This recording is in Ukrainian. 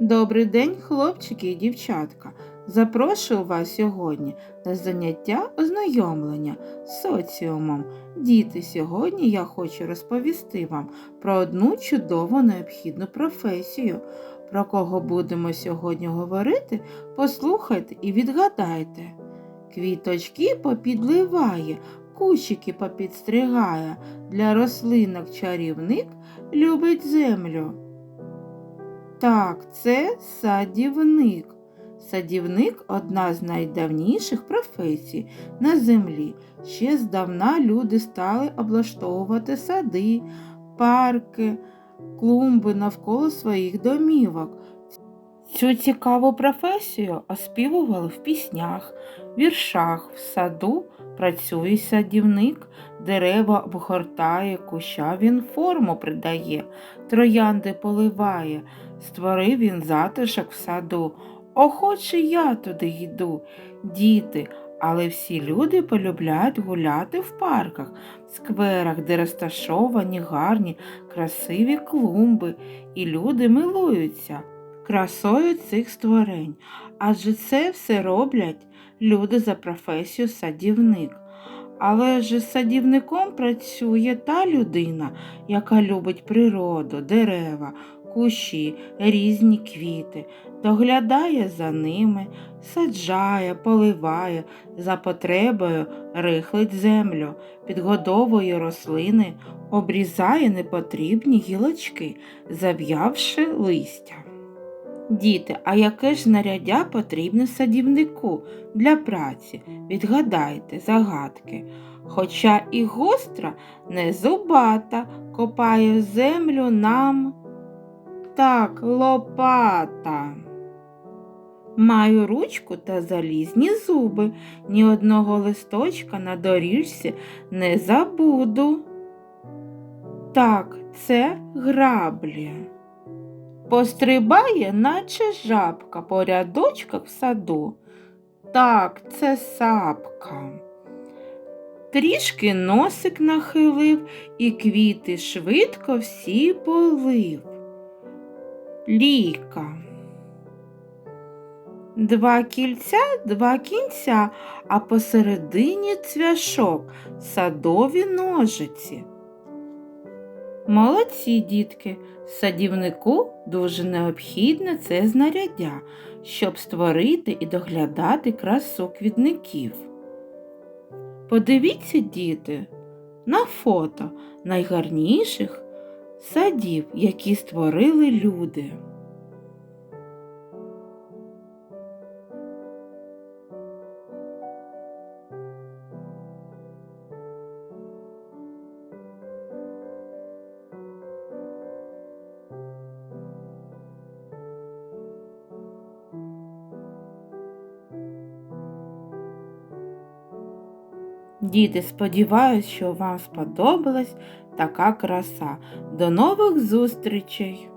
Добрий день, хлопчики і дівчатка. Запрошую вас сьогодні на заняття ознайомлення з соціумом. Діти, сьогодні я хочу розповісти вам про одну чудову необхідну професію. Про кого будемо сьогодні говорити, послухайте і відгадайте. Квіточки попідливає, кущики попідстригає, для рослинок чарівник любить землю. Так, це садівник. Садівник одна з найдавніших професій на землі. Ще здавна люди стали облаштовувати сади, парки, клумби навколо своїх домівок. Цю цікаву професію оспівували в піснях, віршах, в саду працює садівник, дерева обгортає, куща він форму придає, троянди поливає, створив він затишок в саду. Охоче я туди йду, діти, але всі люди полюбляють гуляти в парках, скверах, де розташовані гарні, красиві клумби, і люди милуються красою цих створень, адже це все роблять люди за професію садівник. Але ж садівником працює та людина, яка любить природу, дерева, кущі, різні квіти, доглядає за ними, саджає, поливає, за потребою рихлить землю, підгодовує рослини, обрізає непотрібні гілочки, зав'явши листя. Діти, а яке ж знаряддя потрібне садівнику для праці? Відгадайте загадки. Хоча і гостра, не зубата, копає землю нам. Так, лопата. Маю ручку та залізні зуби, ні одного листочка на доріжці не забуду. Так, це граблі. Пострибає, наче жабка по рядочках в саду. Так, це сапка. Трішки носик нахилив і квіти швидко всі полив. Ліка. Два кільця, два кінця, а посередині цвяшок, садові ножиці. Молодці, дітки, садівнику дуже необхідне це знаряддя, щоб створити і доглядати красу квітників. Подивіться, діти, на фото найгарніших садів, які створили люди. Діти, сподіваюсь, що вам сподобалась така краса. До нових зустрічей!